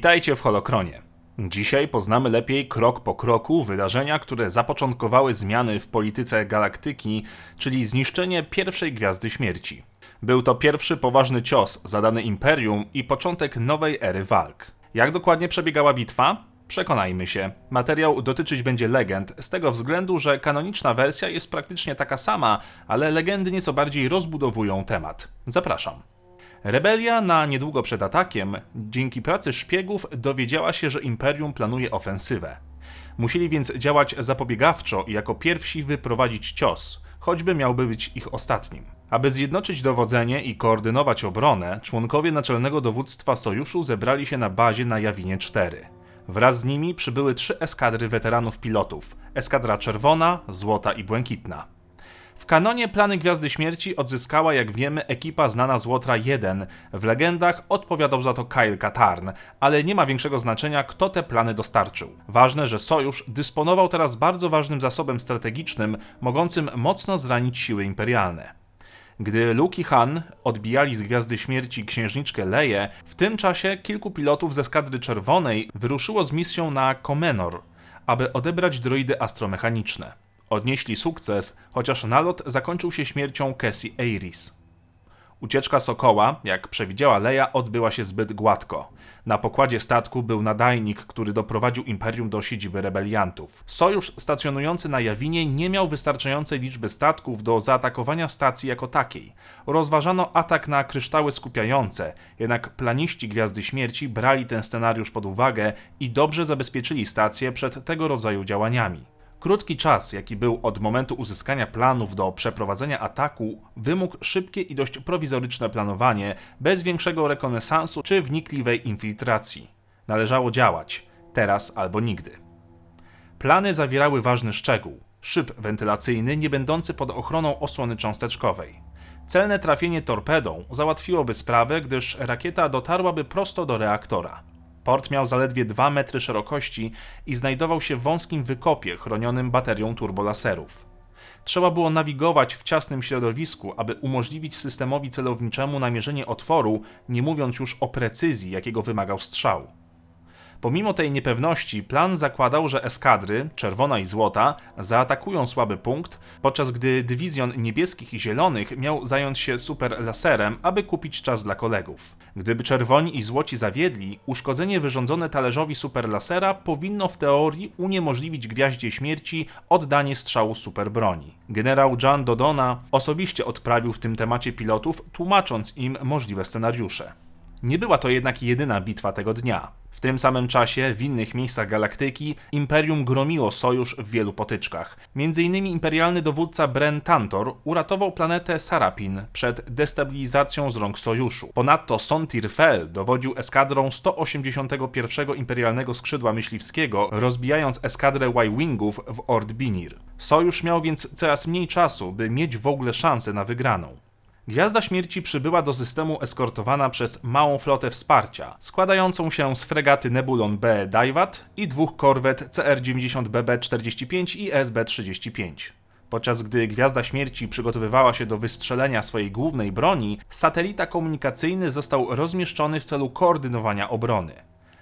Witajcie w Holokronie. Dzisiaj poznamy lepiej krok po kroku wydarzenia, które zapoczątkowały zmiany w polityce galaktyki, czyli zniszczenie pierwszej Gwiazdy Śmierci. Był to pierwszy poważny cios zadany Imperium i początek nowej ery walk. Jak dokładnie przebiegała bitwa? Przekonajmy się. Materiał dotyczyć będzie legend, z tego względu, że kanoniczna wersja jest praktycznie taka sama, ale legendy nieco bardziej rozbudowują temat. Zapraszam. Rebelia na niedługo przed atakiem, dzięki pracy szpiegów, dowiedziała się, że Imperium planuje ofensywę. Musieli więc działać zapobiegawczo i jako pierwsi wyprowadzić cios, choćby miałby być ich ostatnim. Aby zjednoczyć dowodzenie i koordynować obronę, członkowie naczelnego dowództwa sojuszu zebrali się na bazie na Jawinie 4. Wraz z nimi przybyły trzy eskadry weteranów pilotów: eskadra czerwona, złota i błękitna. W kanonie plany Gwiazdy Śmierci odzyskała, jak wiemy, ekipa znana z Łotra 1. W legendach odpowiadał za to Kyle Katarn, ale nie ma większego znaczenia, kto te plany dostarczył. Ważne, że Sojusz dysponował teraz bardzo ważnym zasobem strategicznym, mogącym mocno zranić siły imperialne. Gdy Luke i Han odbijali z Gwiazdy Śmierci księżniczkę Leję, w tym czasie kilku pilotów ze skadry czerwonej wyruszyło z misją na Comenor, aby odebrać droidy astromechaniczne. Odnieśli sukces, chociaż nalot zakończył się śmiercią Cassie Aris. Ucieczka Sokoła, jak przewidziała Leia, odbyła się zbyt gładko. Na pokładzie statku był nadajnik, który doprowadził Imperium do siedziby rebeliantów. Sojusz stacjonujący na Jawinie nie miał wystarczającej liczby statków do zaatakowania stacji jako takiej. Rozważano atak na kryształy skupiające, jednak planiści Gwiazdy Śmierci brali ten scenariusz pod uwagę i dobrze zabezpieczyli stację przed tego rodzaju działaniami. Krótki czas, jaki był od momentu uzyskania planów do przeprowadzenia ataku, wymógł szybkie i dość prowizoryczne planowanie, bez większego rekonesansu czy wnikliwej infiltracji. Należało działać, teraz albo nigdy. Plany zawierały ważny szczegół szyb wentylacyjny nie będący pod ochroną osłony cząsteczkowej. Celne trafienie torpedą załatwiłoby sprawę, gdyż rakieta dotarłaby prosto do reaktora. Port miał zaledwie 2 metry szerokości i znajdował się w wąskim wykopie chronionym baterią turbolaserów. Trzeba było nawigować w ciasnym środowisku, aby umożliwić systemowi celowniczemu namierzenie otworu, nie mówiąc już o precyzji, jakiego wymagał strzał. Pomimo tej niepewności, plan zakładał, że eskadry, czerwona i złota, zaatakują słaby punkt, podczas gdy dywizjon niebieskich i zielonych miał zająć się super laserem, aby kupić czas dla kolegów. Gdyby czerwoni i złoci zawiedli, uszkodzenie wyrządzone talerzowi super lasera powinno w teorii uniemożliwić gwiaździe śmierci oddanie strzału super broni. Generał John Dodona osobiście odprawił w tym temacie pilotów, tłumacząc im możliwe scenariusze. Nie była to jednak jedyna bitwa tego dnia. W tym samym czasie w innych miejscach galaktyki Imperium gromiło sojusz w wielu potyczkach. Między innymi imperialny dowódca Bren Tantor uratował planetę Sarapin przed destabilizacją z rąk sojuszu. Ponadto Sontir Fel dowodził eskadrą 181 imperialnego skrzydła myśliwskiego, rozbijając eskadrę Y-Wingów w Ord Binir. Sojusz miał więc coraz mniej czasu, by mieć w ogóle szansę na wygraną. Gwiazda Śmierci przybyła do systemu eskortowana przez małą flotę wsparcia, składającą się z fregaty Nebulon B Daiwat i dwóch korwet CR-90BB-45 i SB-35. Podczas gdy Gwiazda Śmierci przygotowywała się do wystrzelenia swojej głównej broni, satelita komunikacyjny został rozmieszczony w celu koordynowania obrony.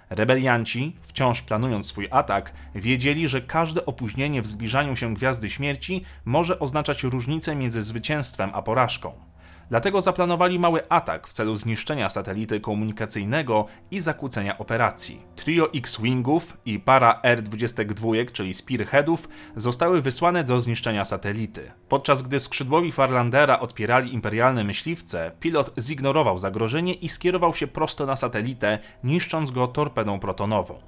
Rebelianci, wciąż planując swój atak, wiedzieli, że każde opóźnienie w zbliżaniu się Gwiazdy Śmierci może oznaczać różnicę między zwycięstwem a porażką. Dlatego zaplanowali mały atak w celu zniszczenia satelity komunikacyjnego i zakłócenia operacji. Trio X-Wingów i para R-22, czyli Spearheadów, zostały wysłane do zniszczenia satelity. Podczas gdy skrzydłowi Farlandera odpierali imperialne myśliwce, pilot zignorował zagrożenie i skierował się prosto na satelitę, niszcząc go torpedą protonową.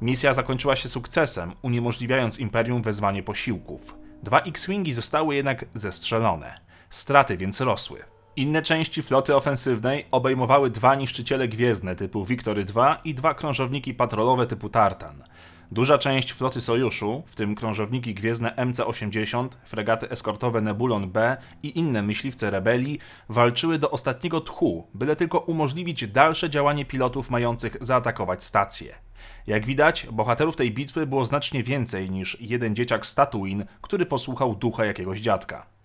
Misja zakończyła się sukcesem, uniemożliwiając Imperium wezwanie posiłków. Dwa X-Wingi zostały jednak zestrzelone. Straty więc rosły. Inne części floty ofensywnej obejmowały dwa niszczyciele gwiezdne typu Victory II i dwa krążowniki patrolowe typu Tartan. Duża część floty sojuszu, w tym krążowniki gwiezdne MC-80, fregaty eskortowe Nebulon B i inne myśliwce rebelii, walczyły do ostatniego tchu, byle tylko umożliwić dalsze działanie pilotów mających zaatakować stację. Jak widać, bohaterów tej bitwy było znacznie więcej niż jeden dzieciak z Tatooine, który posłuchał ducha jakiegoś dziadka.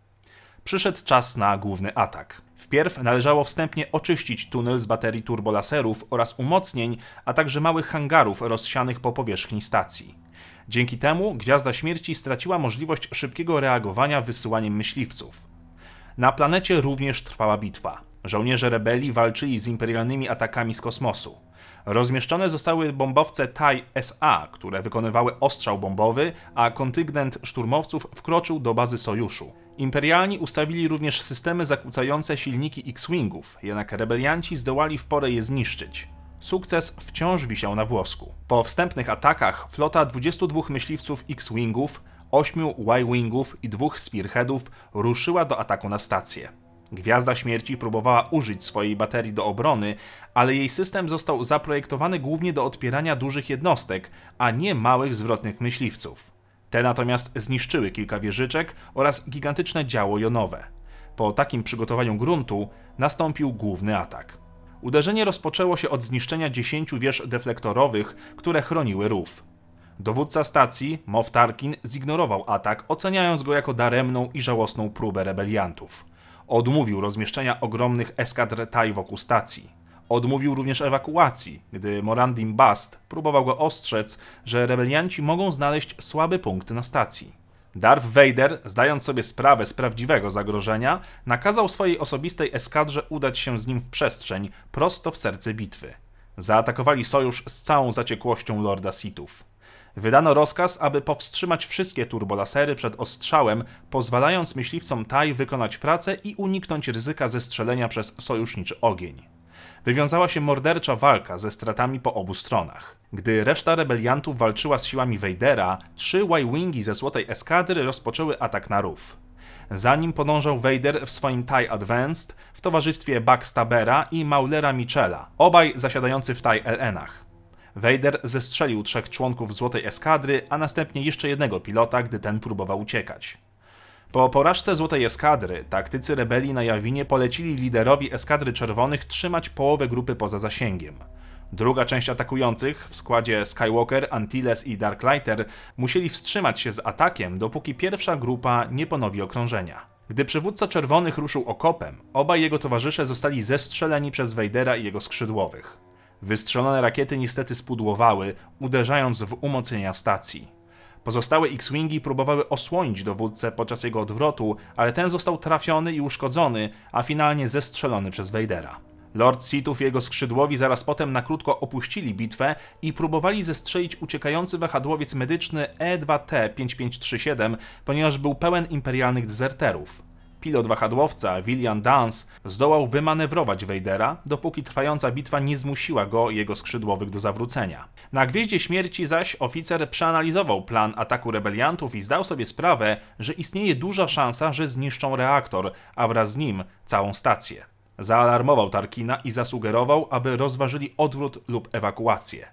Przyszedł czas na główny atak. Wpierw należało wstępnie oczyścić tunel z baterii turbolaserów oraz umocnień, a także małych hangarów rozsianych po powierzchni stacji. Dzięki temu Gwiazda Śmierci straciła możliwość szybkiego reagowania wysyłaniem myśliwców. Na planecie również trwała bitwa. Żołnierze rebelii walczyli z imperialnymi atakami z kosmosu. Rozmieszczone zostały bombowce TIE SA, które wykonywały ostrzał bombowy, a kontyngent szturmowców wkroczył do bazy sojuszu. Imperialni ustawili również systemy zakłócające silniki X-Wingów, jednak rebelianci zdołali w porę je zniszczyć. Sukces wciąż wisiał na włosku. Po wstępnych atakach flota 22 myśliwców X-Wingów, 8 Y-Wingów i dwóch Spearheadów ruszyła do ataku na stację. Gwiazda Śmierci próbowała użyć swojej baterii do obrony, ale jej system został zaprojektowany głównie do odpierania dużych jednostek, a nie małych zwrotnych myśliwców. Te natomiast zniszczyły kilka wieżyczek oraz gigantyczne działo jonowe. Po takim przygotowaniu gruntu nastąpił główny atak. Uderzenie rozpoczęło się od zniszczenia 10 wież deflektorowych, które chroniły rów. Dowódca stacji, Moff Tarkin, zignorował atak, oceniając go jako daremną i żałosną próbę rebeliantów. Odmówił rozmieszczenia ogromnych eskadr TIE wokół stacji. Odmówił również ewakuacji, gdy Morandim Bast próbował go ostrzec, że rebelianci mogą znaleźć słaby punkt na stacji. Darth Vader, zdając sobie sprawę z prawdziwego zagrożenia, nakazał swojej osobistej eskadrze udać się z nim w przestrzeń, prosto w serce bitwy. Zaatakowali sojusz z całą zaciekłością Lorda Sithów. Wydano rozkaz, aby powstrzymać wszystkie turbolasery przed ostrzałem, pozwalając myśliwcom TIE wykonać pracę i uniknąć ryzyka zestrzelenia przez sojuszniczy ogień. Wywiązała się mordercza walka ze stratami po obu stronach. Gdy reszta rebeliantów walczyła z siłami Vadera, trzy Y-Wingi ze Złotej Eskadry rozpoczęły atak na rów. Za nim podążał Vader w swoim TIE Advanced w towarzystwie Backstabera i Maulera Michela, obaj zasiadający w TIE LN-ach. Vader zestrzelił trzech członków Złotej Eskadry, a następnie jeszcze jednego pilota, gdy ten próbował uciekać. Po porażce Złotej Eskadry, taktycy rebelii na Jawinie polecili liderowi Eskadry Czerwonych trzymać połowę grupy poza zasięgiem. Druga część atakujących w składzie Skywalker, Antilles i Darklighter musieli wstrzymać się z atakiem, dopóki pierwsza grupa nie ponowi okrążenia. Gdy przywódca czerwonych ruszył okopem, obaj jego towarzysze zostali zestrzeleni przez Vadera i jego skrzydłowych. Wystrzelone rakiety niestety spudłowały, uderzając w umocnienia stacji. Pozostałe X-Wingi próbowały osłonić dowódcę podczas jego odwrotu, ale ten został trafiony i uszkodzony, a finalnie zestrzelony przez Vadera. Lord Sithów i jego skrzydłowi zaraz potem na krótko opuścili bitwę i próbowali zestrzelić uciekający wahadłowiec medyczny E2T5537, ponieważ był pełen imperialnych dezerterów. Pilot wahadłowca, William Dance, zdołał wymanewrować Vadera, dopóki trwająca bitwa nie zmusiła go i jego skrzydłowych do zawrócenia. Na Gwieździe Śmierci zaś oficer przeanalizował plan ataku rebeliantów i zdał sobie sprawę, że istnieje duża szansa, że zniszczą reaktor, a wraz z nim całą stację. Zaalarmował Tarkina i zasugerował, aby rozważyli odwrót lub ewakuację.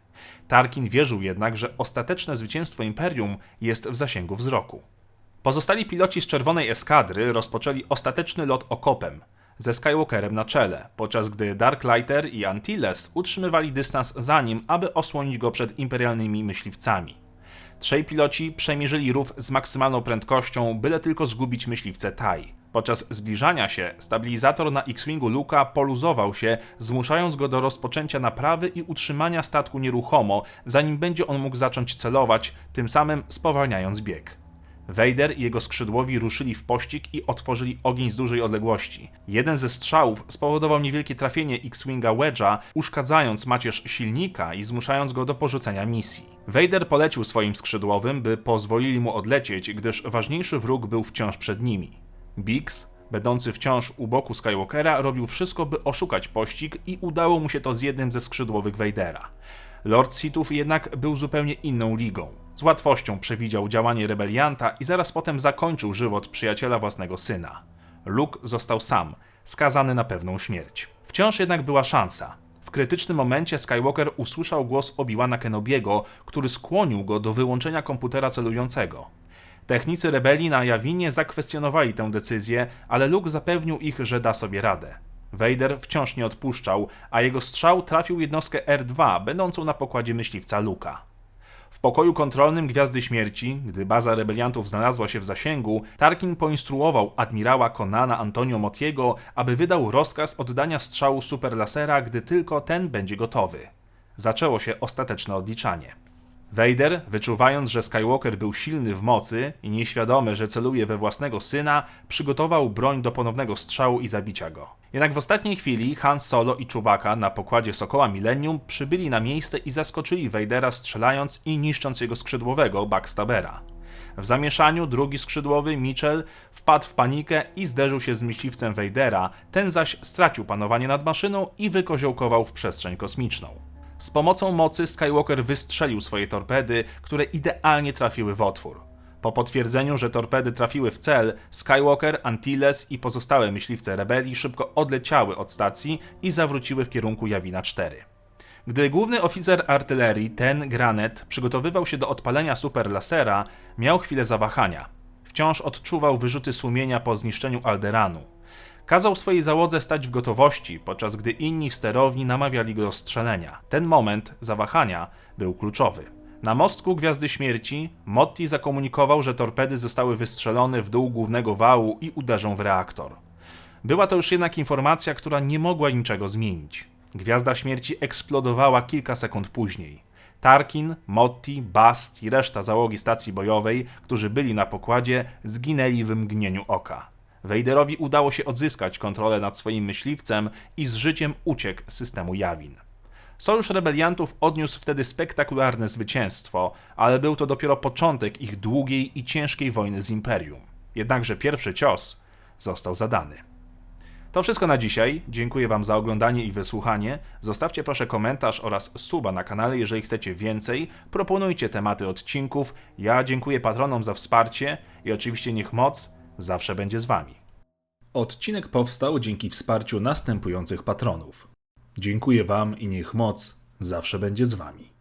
Tarkin wierzył jednak, że ostateczne zwycięstwo Imperium jest w zasięgu wzroku. Pozostali piloci z czerwonej eskadry rozpoczęli ostateczny lot okopem, ze Skywalkerem na czele, podczas gdy Darklighter i Antilles utrzymywali dystans za nim, aby osłonić go przed imperialnymi myśliwcami. Trzej piloci przemierzyli rów z maksymalną prędkością, byle tylko zgubić myśliwce TIE. Podczas zbliżania się stabilizator na X-Wingu Luka poluzował się, zmuszając go do rozpoczęcia naprawy i utrzymania statku nieruchomo, zanim będzie on mógł zacząć celować, tym samym spowalniając bieg. Vader i jego skrzydłowi ruszyli w pościg i otworzyli ogień z dużej odległości. Jeden ze strzałów spowodował niewielkie trafienie X-Winga Wedge'a, uszkadzając macierz silnika i zmuszając go do porzucenia misji. Vader polecił swoim skrzydłowym, by pozwolili mu odlecieć, gdyż ważniejszy wróg był wciąż przed nimi. Biggs, będący wciąż u boku Skywalkera, robił wszystko, by oszukać pościg i udało mu się to z jednym ze skrzydłowych Vadera. Lord Sithów jednak był zupełnie inną ligą. Z łatwością przewidział działanie rebelianta i zaraz potem zakończył żywot przyjaciela własnego syna. Luke został sam, skazany na pewną śmierć. Wciąż jednak była szansa. W krytycznym momencie Skywalker usłyszał głos Obi-Wana Kenobiego, który skłonił go do wyłączenia komputera celującego. Technicy rebelii na Jawinie zakwestionowali tę decyzję, ale Luke zapewnił ich, że da sobie radę. Vader wciąż nie odpuszczał, a jego strzał trafił jednostkę R2, będącą na pokładzie myśliwca Luka. W pokoju kontrolnym Gwiazdy Śmierci, gdy baza rebeliantów znalazła się w zasięgu, Tarkin poinstruował admirała Conana Antonio Motiego, aby wydał rozkaz oddania strzału superlasera, gdy tylko ten będzie gotowy. Zaczęło się ostateczne odliczanie. Vader, wyczuwając, że Skywalker był silny w mocy i nieświadomy, że celuje we własnego syna, przygotował broń do ponownego strzału i zabicia go. Jednak w ostatniej chwili Han Solo i Chewbacca na pokładzie Sokoła Millennium przybyli na miejsce i zaskoczyli Vadera strzelając i niszcząc jego skrzydłowego Backstabera. W zamieszaniu drugi skrzydłowy, Mitchell, wpadł w panikę i zderzył się z myśliwcem Vadera, ten zaś stracił panowanie nad maszyną i wykoziołkował w przestrzeń kosmiczną. Z pomocą mocy Skywalker wystrzelił swoje torpedy, które idealnie trafiły w otwór. Po potwierdzeniu, że torpedy trafiły w cel, Skywalker, Antilles i pozostałe myśliwce rebelii szybko odleciały od stacji i zawróciły w kierunku Jawina 4. Gdy główny oficer artylerii, ten Granet, przygotowywał się do odpalenia superlasera, miał chwilę zawahania. Wciąż odczuwał wyrzuty sumienia po zniszczeniu Alderanu. Kazał swojej załodze stać w gotowości, podczas gdy inni w sterowni namawiali go do strzelenia. Ten moment zawahania był kluczowy. Na mostku Gwiazdy Śmierci Motti zakomunikował, że torpedy zostały wystrzelone w dół głównego wału i uderzą w reaktor. Była to już jednak informacja, która nie mogła niczego zmienić. Gwiazda Śmierci eksplodowała kilka sekund później. Tarkin, Motti, Bast i reszta załogi stacji bojowej, którzy byli na pokładzie, zginęli w mgnieniu oka. Vaderowi udało się odzyskać kontrolę nad swoim myśliwcem i z życiem uciekł z systemu Jawin. Sojusz rebeliantów odniósł wtedy spektakularne zwycięstwo, ale był to dopiero początek ich długiej i ciężkiej wojny z Imperium. Jednakże pierwszy cios został zadany. To wszystko na dzisiaj. Dziękuję Wam za oglądanie i wysłuchanie. Zostawcie proszę komentarz oraz suba na kanale, jeżeli chcecie więcej. Proponujcie tematy odcinków. Ja dziękuję patronom za wsparcie i oczywiście niech moc zawsze będzie z Wami. Odcinek powstał dzięki wsparciu następujących patronów. Dziękuję Wam i niech moc zawsze będzie z Wami.